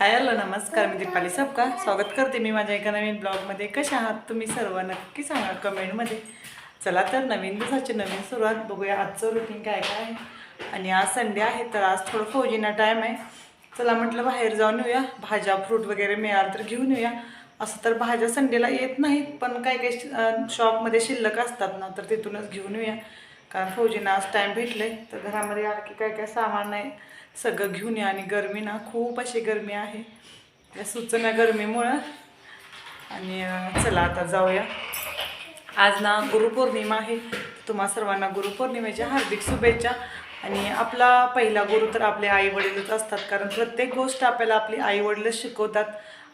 Hi hello नमस्कार मी दीपाली सबका स्वागत करते मी माझ्या एका नवीन ब्लॉगमध्ये. कशा आहात तुम्ही सर्व? नक्की सांगा कमेंटमध्ये. चला तर नवीन दिवसाची नवीन सुरुवात बघूया. आजचं रुटीन काय काय आहे? आणि आज संडे आहे तर आज थोडं फौजीना टाईम आहे. चला म्हटलं बाहेर जाऊन येऊया. भाज्या फ्रूट वगैरे मिळाल तर घेऊन येऊया. असं तर भाज्या संडेला येत नाहीत पण काही काही शॉपमध्ये शिल्लक असतात ना तर तिथूनच घेऊन येऊया. कारण फौजीना आज टाईम भेटले तर घरामध्ये आणखी काय काय सामान आहे? सगळं घेऊन या. आणि गरमी ना खूप अशी गरमी आहे. त्या सुचना गरमीमुळं. आणि चला आता जाऊया. आज ना गुरुपौर्णिमा आहे. तुम्हा सर्वांना गुरुपौर्णिमेच्या हार्दिक शुभेच्छा. आणि आपला पहिला गुरु तर आपले आई वडीलच असतात. कारण प्रत्येक गोष्ट आपल्याला आपली आई वडीलच शिकवतात.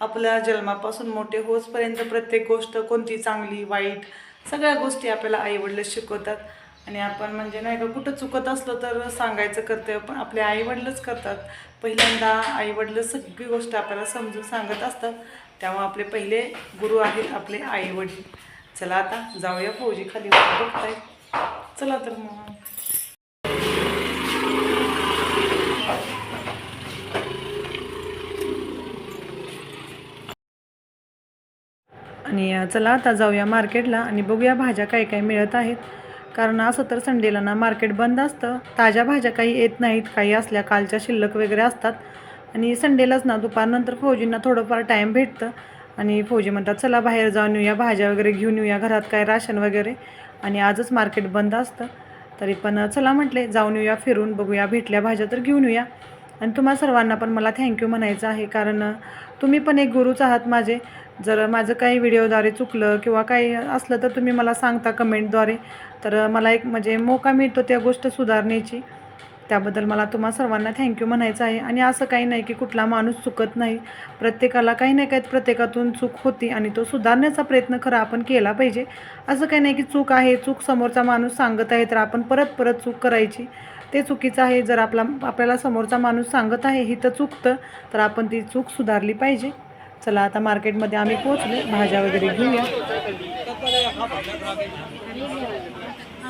आपल्या जन्मापासून मोठे होसपर्यंत प्रत्येक गोष्ट कोणती चांगली वाईट सगळ्या गोष्टी आपल्याला आई वडीलच शिकवतात. आणि आपण म्हणजे नाही का कुठं चुकत असलं तर सांगायचं कर्तव्य पण आपले आईवडीलच करतात. पहिल्यांदा आईवडील सगळी गोष्ट आपल्याला समजून सांगत असतात. त्यामुळे आपले पहिले गुरु आहेत आपले आईवडील. चला आता जाऊया फौजी खाली बघताय. चला तर मग. आणि चला आता जाऊया मार्केटला आणि बघूया भाज्या काय काय मिळत आहेत. कारण असं तर संडेला ना मार्केट बंद असतं. ताज्या भाज्या काही येत नाहीत काही असल्या कालच्या शिल्लक वगैरे असतात. आणि संडेलाच ना दुपारनंतर फौजींना थोडंफार टाईम भेटतं. आणि फौजी म्हणतात चला बाहेर जाऊन येऊया भाज्या वगैरे घेऊन येऊया घरात काय राशन वगैरे. आणि आजच मार्केट बंद असतं. तरी पण चला म्हटले जाऊन येऊया फिरून बघूया भेटल्या भाज्या तर घेऊन येऊया. आणि तुम्हा सर्वांना पण मला थँक्यू म्हणायचं आहे. कारण तुम्ही पण एक गुरुच आहात माझे. जर माझं काही व्हिडिओद्वारे चुकलं किंवा काही असलं तर तुम्ही मला सांगता कमेंटद्वारे. तर मला एक म्हणजे मोका मिळतो त्या गोष्ट सुधारण्याची त्याबद्दल मला तुम्हा सर्वांना थँक्यू म्हणायचं आहे. आणि असं काही नाही की कुठला माणूस चुकत नाही. प्रत्येकाला काही नाही काही प्रत्येकातून चूक होती आणि तो सुधारण्याचा प्रयत्न खरा आपण केला पाहिजे. असं काही नाही की चूक आहे चूक समोरचा माणूस सांगत आहे तर आपण परत परत चूक करायची. ते चुकीचं आहे जर आपला आपल्याला समोरचा माणूस सांगत आहे ही तर चुकतं तर आपण ती चूक सुधारली पाहिजे. चला आता मार्केटमध्ये आम्ही पोहोचले. भाज्या वगैरे घेऊया.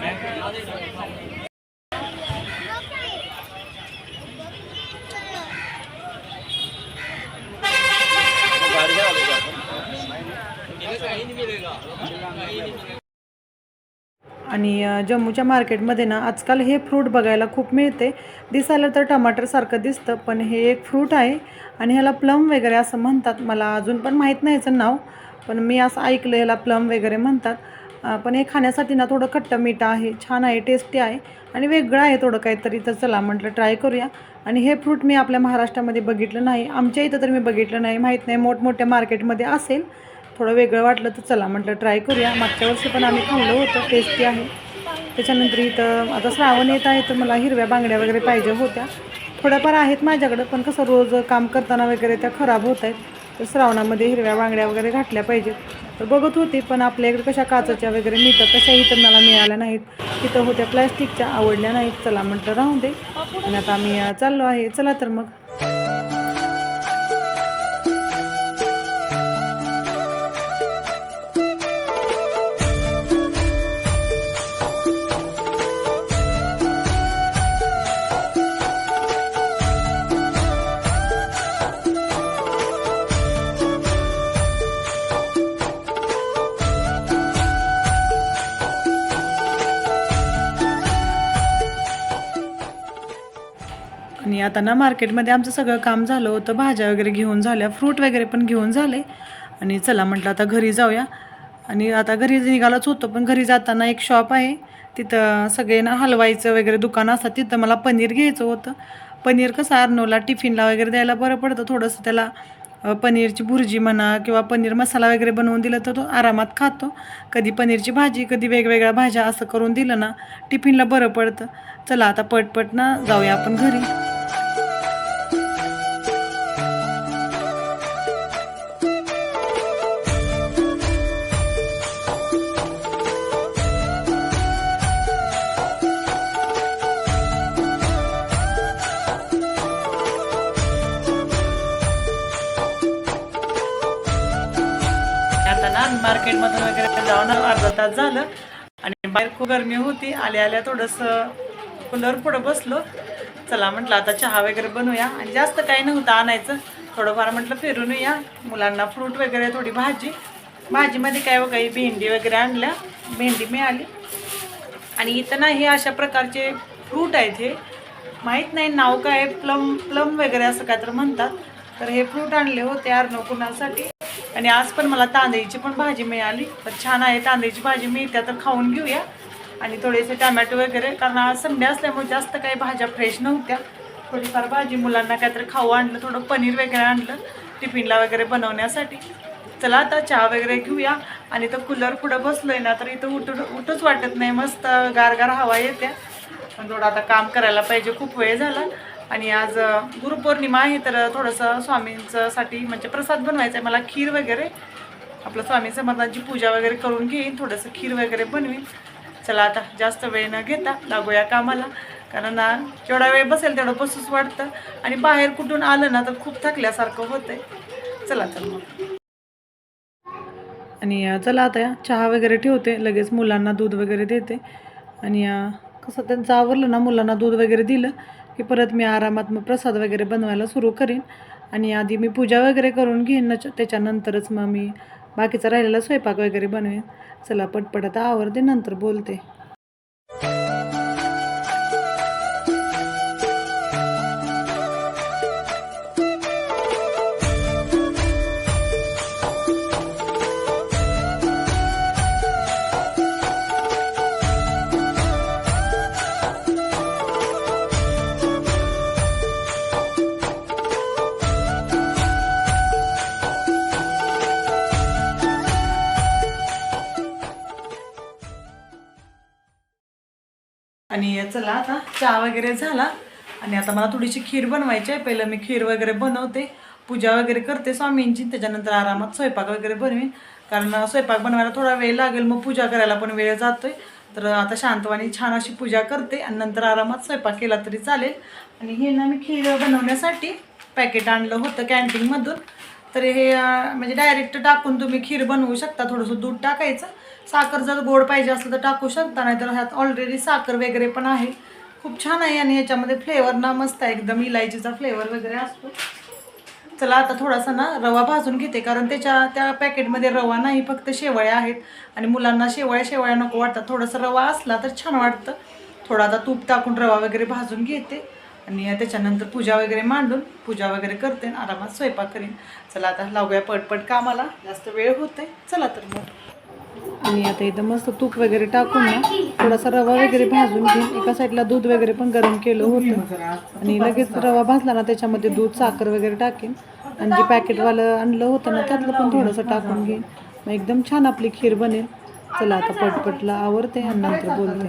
ਮੈਂ आणि जम्मूच्या मार्केटमध्ये ना आजकाल हे फ्रूट बघायला खूप मिळते. दिसायला तर टमाटरसारखं दिसतं पण हे एक फ्रूट आहे आणि ह्याला प्लम वगैरे असं म्हणतात. मला अजून पण माहीत नाही याचं नाव पण मी असं ऐकलं ह्याला प्लम वगैरे म्हणतात. पण हे खाण्यासाठी ना थोडं खट्ट मीठ आहे छान आहे टेस्टी आहे आणि वेगळं आहे थोडं काहीतरी. तर चला म्हटलं ट्राय करूया. आणि हे फ्रूट मी आपल्या महाराष्ट्रामध्ये बघितलं नाही. आमच्या इथं तर मी बघितलं नाही माहीत नाही मोठमोठ्या मार्केटमध्ये असेल. थोडं वेगळं वाटलं तर चला म्हटलं ट्राय करूया. मागच्या वर्षी पण आम्ही खाल्लं होतं टेस्टी आहे. त्याच्यानंतर इथं आता श्रावण येत आहे तर मला हिरव्या बांगड्या वगैरे पाहिजे होत्या. थोड्याफार आहेत माझ्याकडं पण कसं रोज काम करताना वगैरे त्या खराब होत आहेत. तर श्रावणामध्ये हिरव्या बांगड्या वगैरे घातल्या पाहिजेत. तर बघत होती पण आपल्याकडे कशा काचाच्या वगैरे मिळतात तशा इथं मला मिळाल्या नाहीत. तिथं होत्या प्लॅस्टिकच्या आवडल्या नाहीत. चला म्हटलं राहू दे. आणि आता आम्ही चाललो आहे. चला तर मग. आता ना मार्केटमध्ये आमचं सगळं काम झालं होतं भाज्या वगैरे घेऊन झाल्या फ्रूट वगैरे पण घेऊन झाले. आणि चला म्हटलं आता घरी जाऊया. आणि आता घरी निघालंच होतो पण घरी जाताना एक शॉप आहे. तिथं सगळे ना हलवाईचं वगैरे दुकान असतात तिथं मला पनीर घ्यायचं होतं. पनीर कसं अर्नोला टिफिनला वगैरे द्यायला बरं पडतं थोडंसं त्याला पनीरची भुर्जी म्हणा किंवा पनीर मसाला वगैरे बनवून दिलं तर तो आरामात खातो. कधी पनीरची भाजी कधी वेगवेगळ्या भाज्या असं करून दिलं ना टिफिनला बरं पडतं. चला आता पटपट ना जाऊया आपण घरी. अर्धा तास झालं आणि बाहेर खूप गरमी होती. आल्या आल्या थोडंसं कूलर पुढं बसलो. चला म्हटलं आता चहा वगैरे बनवूया. आणि जास्त काही नव्हतं आणायचं. थोडंफार म्हटलं फिरून या मुलांना फ्रूट वगैरे थोडी भाजी. भाजीमध्ये काय हो, काही भेंडी वगैरे आणल्या. भेंडी मिळाली. आणि इथं ना हे अशा प्रकारचे फ्रूट आहेत हे. माहीत नाही नाव काय प्लम प्लम वगैरे असं काय तर म्हणतात. तर हे फ्रूट आणले होते अर्णव कुणासाठी आणि आज पण मला तांदळीची पण भाजी मिळाली. तर छान आहे तांदळीची भाजी मिळते तर खाऊन घेऊया. आणि थोडेसे टमॅटो वगैरे कारण आज संडे असल्यामुळे जास्त काही भाज्या फ्रेश नव्हत्या. थोडीफार भाजी मुलांना काहीतरी खाऊ आणलं थोडं पनीर वगैरे आणलं टिफिनला वगैरे बनवण्यासाठी. चला आता चहा वगैरे घेऊया. आणि तर कूलर पुढं बसलोय ना तर इथं उठ उठच वाटत नाही. मस्त गारगार हवा येते. पण थोडं आता काम करायला पाहिजे खूप वेळ झाला. आणि आज गुरुपौर्णिमा आहे तर थोडंसं स्वामींचंसाठी म्हणजे प्रसाद बनवायचा आहे. मला खीर वगैरे आपलं स्वामी समर्थांची पूजा वगैरे करून घेईन थोडंसं खीर वगैरे बनवीन. चला आता जास्त वेळ न घेता लागूया कामाला कारण ना जेवढा वेळ बसेल तेवढं बसूच वाटतं. आणि बाहेर कुठून आलं ना तर खूप थकल्यासारखं होतंय. चला चल मग. आणि चला आता चहा वगैरे ठेवते लगेच मुलांना दूध वगैरे देते. आणि कसं त्यांचं आवरलं ना मुलांना दूध वगैरे दिलं. की परत मी आरामात मग प्रसाद वगैरे बनवायला सुरू करीन. आणि आधी मी पूजा वगैरे करून घेईन ना त्याच्यानंतरच मग मी बाकीचा राहिलेला स्वयंपाक वगैरे बनवेन. चला पटपट आता आवरते नंतर बोलते. आणि चला आता चहा वगैरे झाला. आणि आता मला थोडीशी खीर बनवायची आहे. पहिलं मी खीर वगैरे बनवते. पूजा वगैरे करते स्वामींची. त्याच्यानंतर आरामात स्वयंपाक वगैरे बनवीन. कारण स्वयंपाक बनवायला थोडा वेळ लागेल. मग पूजा करायला पण वेळ जातोय. तर आता शांतवानी छान अशी पूजा करते. आणि नंतर आरामात स्वयंपाक केला तरी चालेल. आणि हे ना मी खीर बनवण्यासाठी पॅकेट आणलं होतं कॅन्टीनमधून. तर हे म्हणजे डायरेक्ट टाकून तुम्ही खीर बनवू शकता. थोडंसं दूध टाकायचं. साखर जर गोड पाहिजे असलं तर टाकू शकता नाही तर ह्यात ऑलरेडी साखर वगैरे पण आहे. खूप छान आहे आणि ह्याच्यामध्ये फ्लेवर ना मस्त आहे एकदम इलायचीचा फ्लेवर वगैरे असतो. चला आता थोडासा ना रवा भाजून घेते कारण त्याच्या त्या पॅकेटमध्ये रवा नाही फक्त शेवळ्या आहेत. आणि मुलांना शेवळ्या शेवळ्या नको वाटतात. थोडासा रवा असला तर छान वाटतं. थोडा आता तूप टाकून रवा वगैरे भाजून घेते. आणि त्याच्यानंतर पूजा वगैरे मांडून पूजा वगैरे करते आणि आरामात स्वयंपाक करीन. चला आता लावूया पटपट कामाला. जास्त वेळ होते चला तर मग. आणि आता इथं मस्त तूप वगैरे टाकून ना थोडासा रवा वगैरे भाजून घेऊन एका साईडला दूध वगैरे पण गरम केलं होतं. आणि लगेच रवा भाजला ना त्याच्यामध्ये दूध साखर वगैरे टाकेन. आणि जे पॅकेटवालं आणलं होतं ना त्यातलं पण थोडंसं टाकून घेईन. मग एकदम छान आपली खीर बनेल. चला आता पटपटला आवडते आणि नंतर बोलते.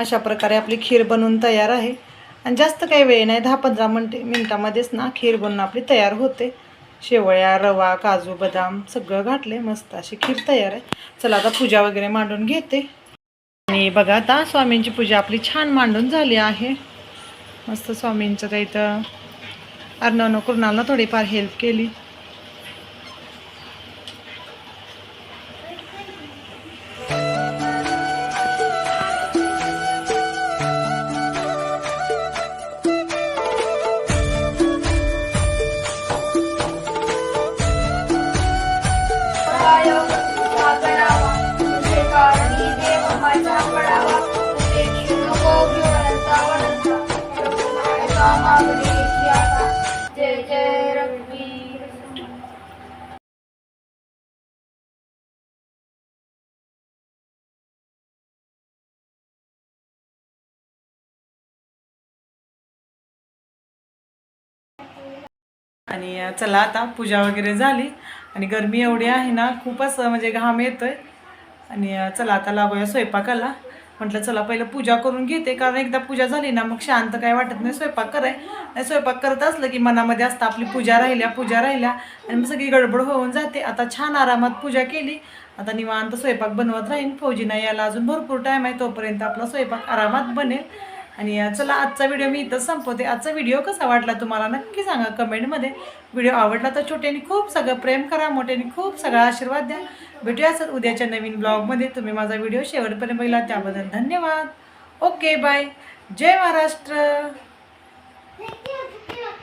अशा प्रकारे आपली खीर बनवून तयार आहे. आणि जास्त काही वेळ नाही दहा पंधरा मिनटे मिनटामध्येच ना खीर बनवून आपली तयार होते. शेवया रवा काजू बदाम सगळं घातले मस्त अशी खीर तयार आहे. चला आता पूजा वगैरे मांडून घेते. आणि बघा आता स्वामींची पूजा आपली छान मांडून झाली आहे. मस्त स्वामींचं त्या इथं अर्णवनं कुणाला थोडीफार हेल्प केली. जय जय रघुवीर आणि चला आता पूजा वगैरे झाली. आणि गरमी एवढी आहे ना खूप असं म्हणजे घाम येतोय. आणि चला आता लागूया स्वयंपाकाला. म्हटलं चला पहिलं पूजा करून घेते कारण एकदा पूजा झाली ना मग शांत काय वाटत नाही स्वयंपाक कराय नाही स्वयंपाक करत असलं की मनामध्ये असतं आपली पूजा राहिल्या पूजा राहिल्या आणि मग सगळी गडबड होऊन जाते. आता छान आरामात पूजा केली. आता निवांत स्वयंपाक बनवत राहीन. फौजीना यायला अजून भरपूर टाईम आहे तोपर्यंत आपला स्वयंपाक आरामात बनेल. आणि चला आजचा व्हिडिओ मी इथंच संपवते. आजचा व्हिडिओ कसा वाटला तुम्हाला नक्की सांगा कमेंटमध्ये. व्हिडिओ आवडला तर छोट्याने खूप सगळं प्रेम करा मोठ्याने खूप सगळा आशीर्वाद द्या. भेटूया सर उद्याच्या नवीन ब्लॉगमध्ये तुम्ही माझा व्हिडिओ शेवटपर्यंत बघितला त्याबद्दल धन्यवाद. ओके बाय जय महाराष्ट्र.